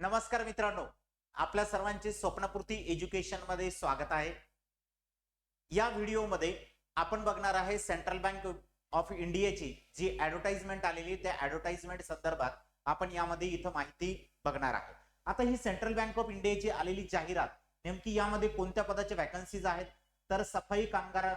नमस्कार मित्रांनो आपल्या सर्वांचे स्वप्नपूर्ती एज्युकेशनमध्ये स्वागत आहे. या व्हिडिओमध्ये आपण बघणार आहे सेंट्रल बँक ऑफ इंडियाची जी ऍडव्हर्टाइजमेंट आलेली त्या ऍडव्हर्टाइजमेंट संदर्भात आपण यामध्ये इथं माहिती बघणार आहे आता ही सेंट्रल बँक ऑफ इंडियाची आलेली जाहिरात नेमकी यामध्ये कोणत्या पदाच्या वॅकन्सीज आहेत? तर सफाई कामगार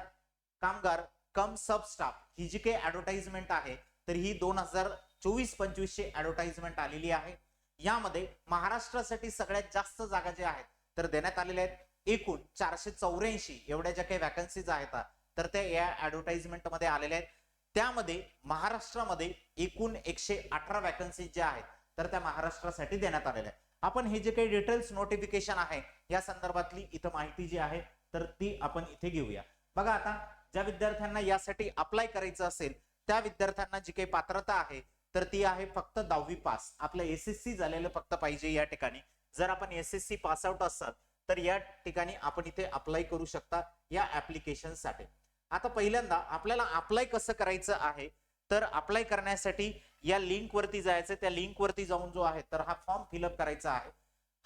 कामगार कम सब स्टाफ ही जी काही ऍडव्हर्टाइजमेंट आहे तर ही दोन हजार चोवीस पंचवीसची ऍडव्हर्टाइजमेंट आलेली आहे. यामध्ये महाराष्ट्रासाठी सगळ्यात जास्त जागा ज्या आहेत तर देण्यात आलेल्या आहेत एकूण चारशे चौऱ्याऐंशी एवढ्या ज्या काही वॅकन्सीज आहेत तर त्या या ऍडव्हर्टाइजमेंटमध्ये आलेल्या आहेत. त्यामध्ये महाराष्ट्रामध्ये एकूण एकशे अठरा वॅकन्सीज ज्या आहेत तर त्या महाराष्ट्रासाठी देण्यात आलेल्या आहेत. आपण हे जे काही डिटेल्स नोटिफिकेशन आहे या संदर्भातली इथं माहिती जी आहे तर ती आपण इथे घेऊया. बघा आता ज्या विद्यार्थ्यांना यासाठी अप्लाय करायचं असेल त्या विद्यार्थ्यांना जी काही पात्रता आहे तर ती आहे फक्त दहावी पास. आपलं एस एस सी झालेलं फक्त पाहिजे या ठिकाणी. जर आपण S S C pass out असाल तर या ठिकाणी आपण इथे अप्लाय करू शकता या ऍप्लिकेशनसाठी. आता पहिल्यांदा आपल्याला अप्लाय कसं करायचं आहे? तर अप्लाय करण्यासाठी या लिंक वरती जायचं त्या लिंक वरती जाऊन जो आहे तर हा फॉर्म फिलअप करायचा आहे.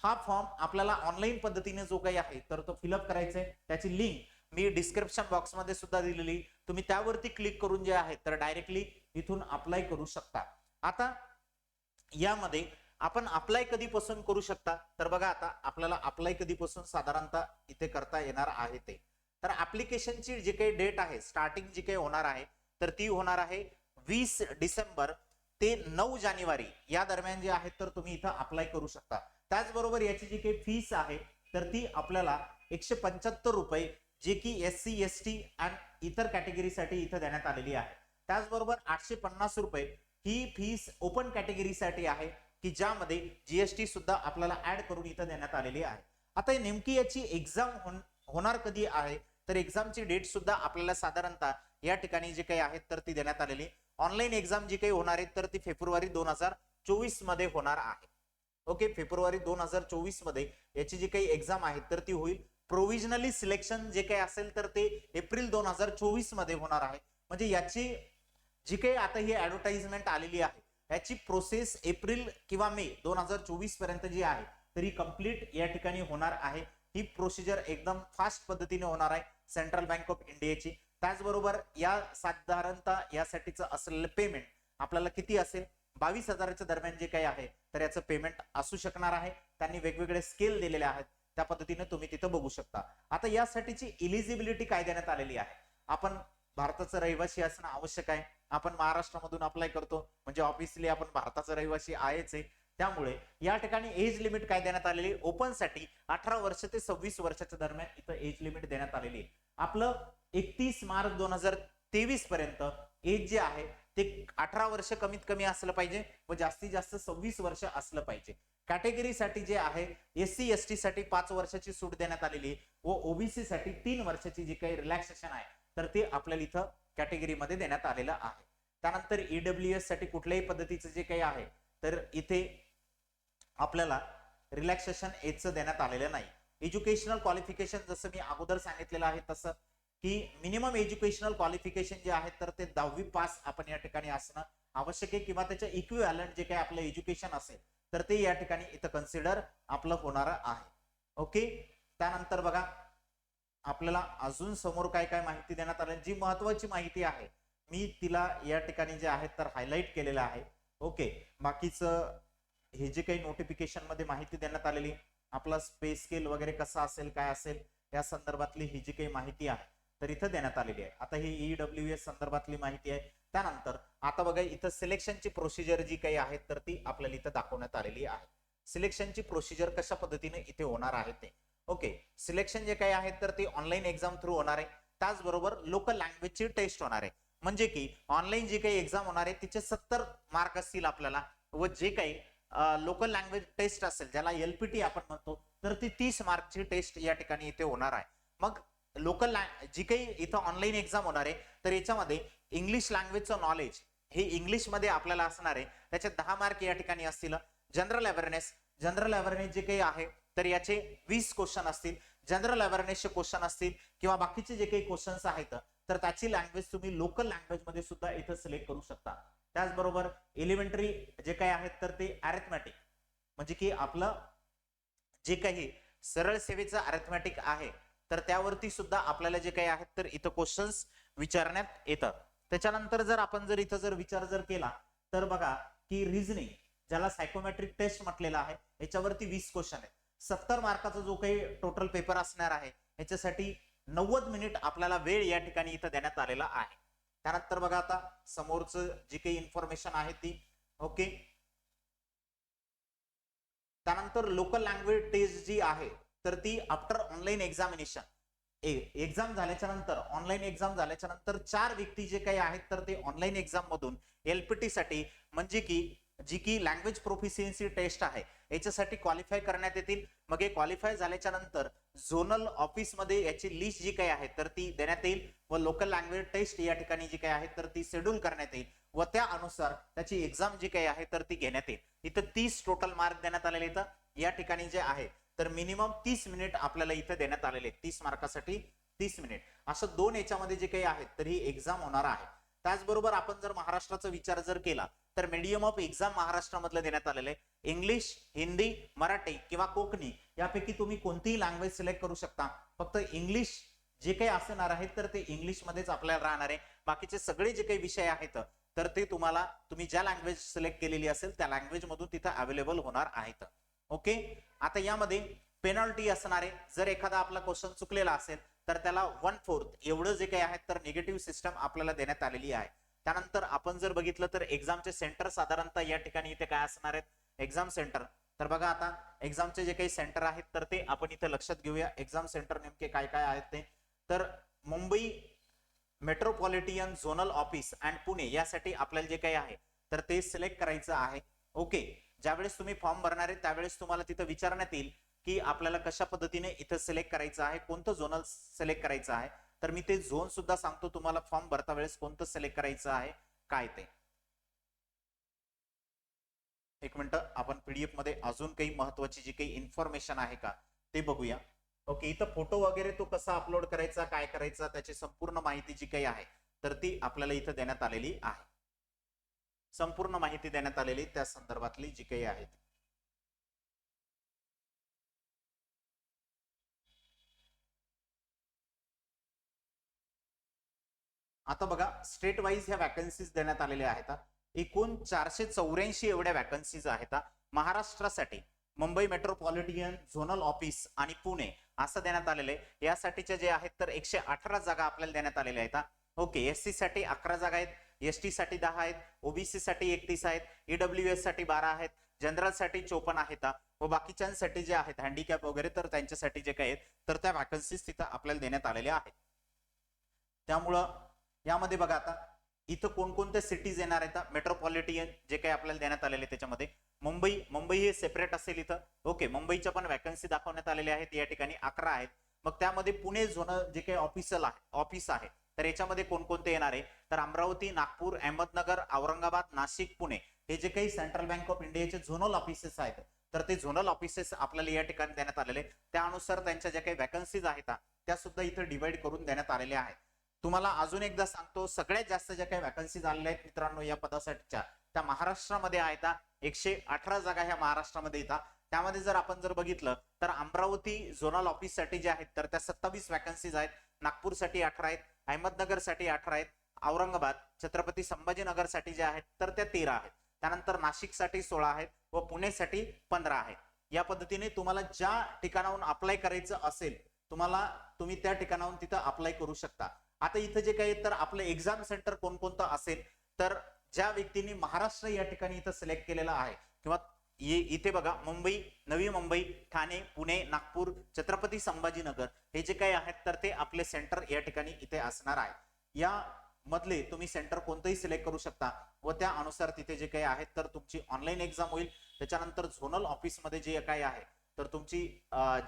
हा फॉर्म आपल्याला ऑनलाईन पद्धतीने जो काही आहे तर तो फिलअप करायचा आहे. त्याची लिंक मी डिस्क्रिप्शन बॉक्समध्ये सुद्धा दिलेली. तुम्ही त्यावरती क्लिक करून जे आहे तर डायरेक्टली इथून अप्लाय करू शकता. आता यामध्ये आपण अप्लाय कधीपासून करू शकता? तर बघा आता आपल्याला अप्लाय कधीपासून साधारणतः इथे करता येणार आहे ते. तर ऍप्लिकेशनची जी काही डेट आहे स्टार्टिंग जी काही होणार आहे तर ती होणार आहे वीस डिसेंबर ते नऊ जानेवारी. या दरम्यान जे आहे तर तुम्ही इथं अप्लाय करू शकता. त्याचबरोबर याची जी काही फीस आहे तर ती आपल्याला एकशे पंच्याहत्तर रुपये जे की S C S T and इतर कॅटेगरीसाठी इथं देण्यात आलेली आहे. त्याचबरोबर आठशे पन्नास रुपये ही फीस ओपन कॅटेगरीसाठी आहे की ज्यामध्ये जीएसटी सुद्धा आपल्याला ऍड करून इथं देण्यात आलेली आहे. आता नेमकी याची एक्झाम होणार कधी आहे? तर एक्झामची डेट सुद्धा आपल्याला साधारणतः या ठिकाणी जे काही आहेत तर ती देण्यात आलेली. ऑनलाईन एक्झाम जी काही होणार आहे तर ती फेब्रुवारी दोन हजार चोवीसमध्ये होणार आहे. ओके फेब्रुवारी दोन हजार चोवीसमध्ये याची जी काही एक्झाम आहे तर ती होईल. प्रोव्हिजनली सिलेक्शन जे काही असेल तर ते एप्रिल दोन हजार चोवीसमध्ये होणार आहे. म्हणजे याची जी काही आता ही ऍडव्हर्टाइजमेंट आलेली आहे याची प्रोसेस एप्रिल किंवा मे दोन हजार चोवीसपर्यंत जी आहे तरी कंप्लीट या ठिकाणी होणार आहे. ही प्रोसिजर एकदम फास्ट पद्धतीने होणार आहे सेंट्रल बँक ऑफ इंडियाची त्याचबरोबर या साधारणतः यासाठीचं असलेलं पेमेंट आपल्याला किती असेल? बावीस हजाराच्या दरम्यान जे काही आहे तर याचं पेमेंट असू शकणार आहे. त्यांनी वेगवेगळे स्केल दिलेले आहेत. त्या पद्धतीने तुम्ही तिथं बघू शकता. आता यासाठीची इलिजिबिलिटी काय देण्यात आलेली आहे. आपण भारताचं रहिवासी असणं आवश्यक आहे. आपण महाराष्ट्रामधून अप्लाय करतो. म्हणजे ऑफिसली आपण भारताचा रहिवासी आहेच आहे त्यामुळे या ठिकाणी एज लिमिट काय देण्यात आलेली ओपनसाठी अठरा वर्ष ते सव्वीस वर्षाच्या दरम्यान इथं एज लिमिट देण्यात आलेली आहे. आपलं एकतीस मार्च दोन हजार तेवीस पर्यंत एज जे आहे ते अठरा वर्ष कमीत कमी असलं पाहिजे व जास्तीत जास्त सव्वीस वर्ष असलं पाहिजे. कॅटेगरीसाठी जे आहे एस सी एस टी साठी पाच वर्षाची सूट देण्यात आलेली व ओबीसी साठी तीन वर्षाची जी काही रिलॅक्सेशन आहे तर ते आपल्याला इथं कॅटेगरीमध्ये देण्यात आलेलं आहे. त्यानंतर ईडब्ल्यू एससाठी कुठल्याही पद्धतीचं जे काही आहे तर इथे आपल्याला रिलॅक्सेशन एजचं देण्यात आलेलं नाही. एज्युकेशनल क्वालिफिकेशन जसं मी अगोदर सांगितलेलं आहे तसं की मिनिमम एज्युकेशनल क्वालिफिकेशन जे आहे तर ते दहावी पास आपण या ठिकाणी असणं आवश्यक आहे किंवा त्याच्या इक्विव्हॅलंट जे काही आपलं एज्युकेशन असेल तर ते या ठिकाणी इथं कन्सिडर आपलं होणार आहे. ओके त्यानंतर बघा आपल्याला अजून समोर काय काय माहिती देण्यात आली? जी महत्वाची माहिती आहे मी तिला या ठिकाणी जे आहे तर हायलाईट केलेलं आहे. ओके बाकीचं हे जे काही नोटिफिकेशनमध्ये माहिती देण्यात आलेली आपला स्पेस स्केल वगैरे कसा असेल काय असेल या संदर्भातली ही जी काही माहिती आहे तर इथं देण्यात आलेली आहे. आता ही ईडब्ल्यू एस संदर्भातली माहिती आहे. त्यानंतर आता बघा इथं सिलेक्शनची प्रोसिजर जी काही आहे तर ती आपल्याला इथं दाखवण्यात आलेली आहे. सिलेक्शनची प्रोसिजर कशा पद्धतीने इथे होणार आहे ते. ओके सिलेक्शन जे काही आहे तर ते ऑनलाईन एक्झाम थ्रू होणार आहे. त्याचबरोबर लोकल लँग्वेजची टेस्ट होणार आहे. म्हणजे की ऑनलाईन जी काही एक्झाम होणार आहे तिचे सत्तर मार्क असतील आपल्याला व जे काही लोकल लँग्वेज टेस्ट असेल ज्याला एलपीटी आपण म्हणतो तर ती तीस मार्कची टेस्ट या ठिकाणी इथे होणार आहे. मग लोकल जी काही इथं ऑनलाईन एक्झाम होणार आहे तर याच्यामध्ये इंग्लिश लँग्वेजचं नॉलेज हे इंग्लिशमध्ये आपल्याला असणार आहे. त्याचे दहा मार्क या ठिकाणी असतील. जनरल अवेअरनेस जनरल अवेअरनेस जे काही आहे तर याचे वीस क्वेश्चन असतील जनरल अवेअरनेसचे क्वेश्चन असतील किंवा बाकीचे जे काही क्वेश्चन्स आहेत तर त्याची लँग्वेज तुम्ही लोकल लँग्वेजमध्ये सुद्धा इथं सिलेक्ट करू शकता. त्याचबरोबर एलिमेंटरी जे काही आहेत तर ते अरेथमॅटिक म्हणजे की आपलं जे काही सरळ सेवेचं अरेथमॅटिक आहे तर त्यावरती सुद्धा आपल्याला जे काही आहेत तर इथं क्वेश्चन्स विचारण्यात येतात. त्याच्यानंतर जर आपण जर इथं जर विचार जर केला तर बघा की रिझनिंग ज्याला सायकोमॅट्रिक टेस्ट म्हटलेला आहे याच्यावरती वीस क्वेश्चन आहेत. सत्तर मार्काचा जो काही टोटल पेपर असणार आहे याच्यासाठी नव्वद मिनिट आपल्याला वेळ या ठिकाणी इथं देण्यात आलेला आहे. त्यानंतर बघा आता समोरचं जी काही इन्फॉर्मेशन आहे ती ओके त्यानंतर लोकल लँग्वेज टेस्ट जी आहे तर ती आफ्टर ऑनलाईन एक्झामिनेशन एक्झाम झाल्याच्यानंतर ऑनलाईन एक्झाम झाल्याच्यानंतर चार व्यक्ती जे काही आहेत तर ते ऑनलाईन एक्झाम मधून एलपीटी साठी म्हणजे की जी की लँग्वेज प्रोफिशियन्सी टेस्ट आहे याच्यासाठी क्वालिफाय करण्यात येतील. मग हे क्वालिफाय झाल्याच्यानंतर झोनल ऑफिसमध्ये याची लिस्ट जी काही आहे तर ती देण्यात येईल. व लोकल लँग्वेज टेस्ट या ठिकाणी जी काही आहे तर ती शेड्यूल करण्यात येईल. व त्यानुसार त्याची एक्झाम जी काही आहे तर ती घेण्यात येईल. इथं तीस टोटल मार्क देण्यात आलेले इथं या ठिकाणी जे आहे तर मिनिमम तीस मिनिट आपल्याला इथं देण्यात आलेले तीस मार्कासाठी तीस मिनिट असं दोन याच्यामध्ये जे काही आहेत तर ही एक्झाम होणार आहे. त्याचबरोबर आपण जर महाराष्ट्राचा विचार जर केला तर मीडियम ऑफ एक्झाम महाराष्ट्रामधलं देण्यात आलेलं आहे. इंग्लिश हिंदी मराठी किंवा कोकणी यापैकी तुम्ही कोणतीही लँग्वेज सिलेक्ट करू शकता. फक्त इंग्लिश जे काही असणार आहेत तर ते इंग्लिश मध्येच आपल्याला राहणार आहे. बाकीचे सगळे जे काही विषय आहेत तर ते तुम्हाला तुम्ही ज्या लँग्वेज सिलेक्ट केलेली असेल त्या लँग्वेज मधून तिथं अवेलेबल होणार आहेत. ओके आता यामध्ये पेनॉल्टी असणार आहे. जर एखादा आपला क्वेश्चन चुकलेला असेल तर त्याला वन फोर्थ एवढं जे काही आहे तर निगेटिव्ह सिस्टम आपल्याला देण्यात आलेली आहे. त्यानंतर आपण जर बघितलं तर एक्झामचे सेंटर साधारणतः या ठिकाणी इथे काय असणार आहेत? एक्झाम सेंटर तर बघा आता एक्झामचे जे काही सेंटर आहेत तर ते आपण इथे लक्षात घेऊया. एक्झाम सेंटर नेमके काय काय आहेत ते? तर Mumbai metropolitan zonal office and Pune यासाठी आपल्याला जे काही आहे तर ते सिलेक्ट करायचं आहे. ओके ज्यावेळेस तुम्ही फॉर्म भरणार आहे त्यावेळेस तुम्हाला तिथं विचारण्यात येईल की आपल्याला कशा पद्धतीने इथं सिलेक्ट करायचं आहे कोणतं झोनल सिलेक्ट करायचं आहे? तर मी ते झोन सुद्धा सांगतो तुम्हाला फॉर्म भरता वेळेस कोणतं सिलेक्ट करायचं आहे काय ते. एक मिनिट आपण पीडीएफमध्ये अजून काही महत्वाची जी काही इन्फॉर्मेशन आहे का ते बघूया. ओके इथं फोटो वगैरे तो कसा अपलोड करायचा काय करायचा त्याची संपूर्ण माहिती जी काही आहे तर ती आपल्याला इथं देण्यात आलेली आहे. संपूर्ण माहिती देण्यात आलेली त्या संदर्भातली जी काही आहे आता बघा स्टेट वाईज ह्या वॅकन्सीज देण्यात आलेल्या आहेत. एकूण चारशे चौऱ्याऐंशी एवढ्या वॅकन्सीज आहेत. महाराष्ट्रासाठी मुंबई मेट्रोपॉलिटियन झोनल ऑफिस आणि पुणे असं देण्यात आलेलं आहे. यासाठीच्या जे आहेत तर एकशे अठरा जागा आपल्याला देण्यात आलेल्या आहेत. ओके एस सी साठी अकरा जागा आहेत एस टी साठी दहा आहेत ओबीसी साठी एकतीस आहेत ईडब्ल्यू एससाठी बारा आहेत जनरलसाठी चोपन्न आहेत. व बाकीच्यांसाठी जे आहेत हँडिकॅप वगैरे तर त्यांच्यासाठी जे काही आहेत तर त्या वॅकन्सीज तिथं आपल्याला देण्यात आलेल्या आहेत. त्यामुळं यामध्ये बघा आता इथं कोणकोणत्या सिटीज येणार आहेत मेट्रोपॉलिटियन जे काही आपल्याला देण्यात आलेले त्याच्यामध्ये. मुंबई मुंबई हे सेपरेट असेल इथं. ओके मुंबईच्या पण वॅकन्सी दाखवण्यात आलेल्या आहेत या ठिकाणी अकरा आहेत. मग त्यामध्ये पुणे झोन जे काही ऑफिसल आहे ऑफिस आहे तर याच्यामध्ये कोणकोणते येणार आहे? तर अमरावती नागपूर अहमदनगर औरंगाबाद नाशिक पुणे. हे जे काही सेंट्रल बँक ऑफ इंडियाचे झोनल ऑफिसेस आहेत तर ते झोनल ऑफिसेस आपल्याला या ठिकाणी देण्यात आलेले त्यानुसार त्यांच्या ज्या काही वॅकन्सीज आहेत त्या सुद्धा इथं डिवाइड करून देण्यात आलेल्या आहेत. तुम्हाला अजून एकदा सांगतो सगळ्यात जास्त ज्या काही वॅकन्सीज आलेल्या आहेत मित्रांनो या पदासाठीच्या त्या महाराष्ट्रामध्ये आहेत एकशे अठरा जागा ह्या महाराष्ट्रामध्ये येतात त्यामध्ये जर आपण जर बघितलं तर अमरावती झोनल ऑफिससाठी जे आहेत तर त्या सत्तावीस वॅकन्सीज आहेत. नागपूरसाठी अठरा आहेत अहमदनगरसाठी अठरा आहेत औरंगाबाद छत्रपती संभाजीनगरसाठी जे आहेत तर त्या तेरा आहेत. त्यानंतर नाशिकसाठी सोळा आहेत व पुणेसाठी पंधरा आहेत. या पद्धतीने तुम्हाला ज्या ठिकाणाहून अप्लाय करायचं असेल तुम्हाला तुम्ही त्या ठिकाणाहून तिथं अप्लाय करू शकता. आता इथं जे काही तर आपलं एक्झाम सेंटर कोणकोणतं असेल तर ज्या व्यक्तींनी महाराष्ट्र या ठिकाणी इथं सिलेक्ट केलेलं आहे किंवा इथे बघा मुंबई नवी मुंबई ठाणे पुणे नागपूर छत्रपती संभाजीनगर हे जे काही आहेत तर ते आपले सेंटर या ठिकाणी इथे असणार आहे. या मधले तुम्ही सेंटर कोणतंही सिलेक्ट करू शकता व त्या अनुसार तिथे जे काही आहेत तर तुमची ऑनलाईन एक्झाम होईल. त्याच्यानंतर झोनल ऑफिसमध्ये जे काही आहे तर तुमची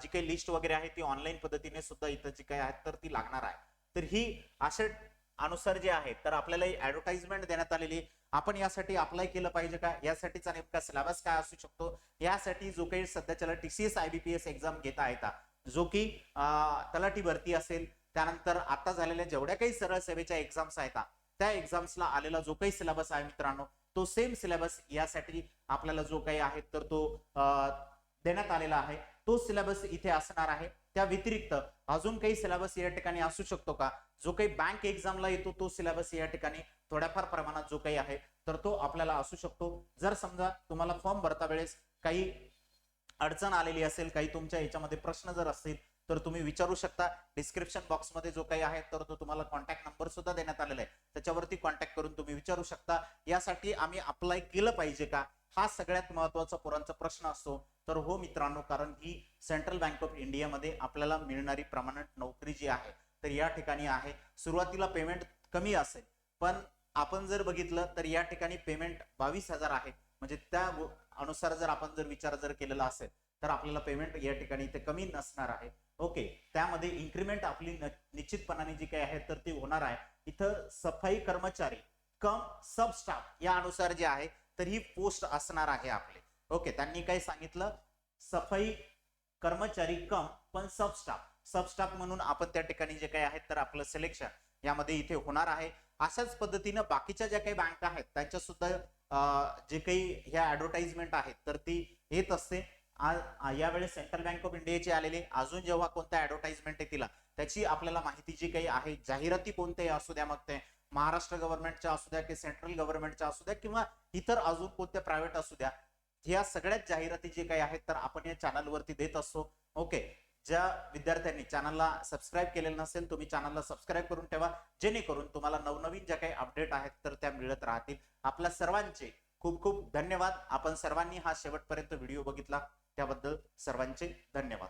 जी काही लिस्ट वगैरे आहे ती ऑनलाईन पद्धतीने सुद्धा इथं जी काही आहेत तर ती लागणार आहे. तर ही अशा अनुसार जे आहे तर आपल्याला ऍडव्हर्टाइजमेंट देण्यात आलेली आपण यासाठी अप्लाय केलं पाहिजे का? यासाठीचा नेमका सिलेबस काय असू शकतो? यासाठी जो काही सध्याच्याला टीसीएस आयबीपीएस एक्झाम घेता येतात जो की तलाठी भरती असेल त्यानंतर आता झालेल्या जेवढ्या काही सरळ सेवेच्या एक्झाम्स आहेत त्या एक्झाम्सला आलेला जो काही सिलेबस आहे मित्रांनो तो सेम सिलेबस यासाठी आपल्याला जो काही आहे तर तो देण्यात आलेला आहे. तो सिलेबस इथे असणार आहे. त्या व्यतिरिक्त अजून काही सिलेबस या ठिकाणी असू शकतो का? जो काही बँक एक्झामला येतो तो सिलेबस या ठिकाणी थोड्याफार प्रमाणात जो काही आहे तर तो आपल्याला असू शकतो. जर समजा तुम्हाला फॉर्म भरता वेळेस काही अडचण आलेली असेल काही तुमच्या याच्यामध्ये प्रश्न जर असतील तर तुम्ही विचारू शकता. डिस्क्रिप्शन बॉक्समध्ये जो काही आहे तर तो तुम्हाला कॉन्टॅक्ट नंबर सुद्धा देण्यात आलेला आहे. त्याच्यावरती कॉन्टॅक्ट करून तुम्ही विचारू शकता. यासाठी आम्ही अप्लाय केलं पाहिजे का? हा सगळ्यात महत्त्वाचा पोरांचा प्रश्न असतो. तर हो मित्रांनो कारण ही सेंट्रल बँक ऑफ इंडियामध्ये आपल्याला मिळणारी प्रमाणात नोकरी जी आहे तर या ठिकाणी आहे. सुरुवातीला पेमेंट कमी असेल पण आपण जर बघितलं तर या ठिकाणी पेमेंट बावीस हजार आहे. म्हणजे त्या अनुसार जर आपण जर विचार जर केलेला असेल तर आपल्याला पेमेंट या ठिकाणी ते कमी नसणार आहे. ओके त्यामध्ये इन्क्रीमेंट आपली निश्चितपणाने जी काही आहे तर ती होणार आहे. इथं सफाई कर्मचारी कम सब स्टाफ या अनुसार जे आहे तर ही पोस्ट असणार आहे आपले. ओके त्यांनी काय सांगितलं? सफाई कर्मचारी कम पण सबस्टाफ सबस्टाफ म्हणून आपण त्या ठिकाणी जे काही आहेत तर आपलं सिलेक्शन यामध्ये इथे होणार आहे. अशाच पद्धतीनं बाकीच्या ज्या काही बँक आहेत त्यांच्या सुद्धा जे काही ह्या ऍडव्हर्टाइजमेंट आहेत तर ती येत असते. यावेळेस सेंट्रल बँक ऑफ इंडियाचे आलेले अजून जेव्हा कोणत्या ऍडव्हर्टाइजमेंट येतील त्याची आपल्याला माहिती जी काही आहे जाहिराती कोणत्याही असू द्या मग ते महाराष्ट्र गव्हर्नमेंटच्या असू द्या की सेंट्रल गव्हर्नमेंटच्या असू द्या किंवा इतर अजून कोणत्या प्रायव्हेट असू द्या ह्या सगळ्यात जाहिराती जे काही आहेत तर आपण या चॅनलवरती देत असतो. ओके? ज्या विद्यार्थ्यांनी चॅनलला सबस्क्राईब केलेलं नसेल तुम्ही चॅनलला सबस्क्राईब करून ठेवा. जेणेकरून तुम्हाला नवनवीन ज्या काही अपडेट आहेत तर त्या मिळत राहतील. आपल्या सर्वांचे खूप खूप धन्यवाद. आपण सर्वांनी हा शेवटपर्यंत व्हिडिओ बघितला. त्याबद्दल सर्वांचे धन्यवाद.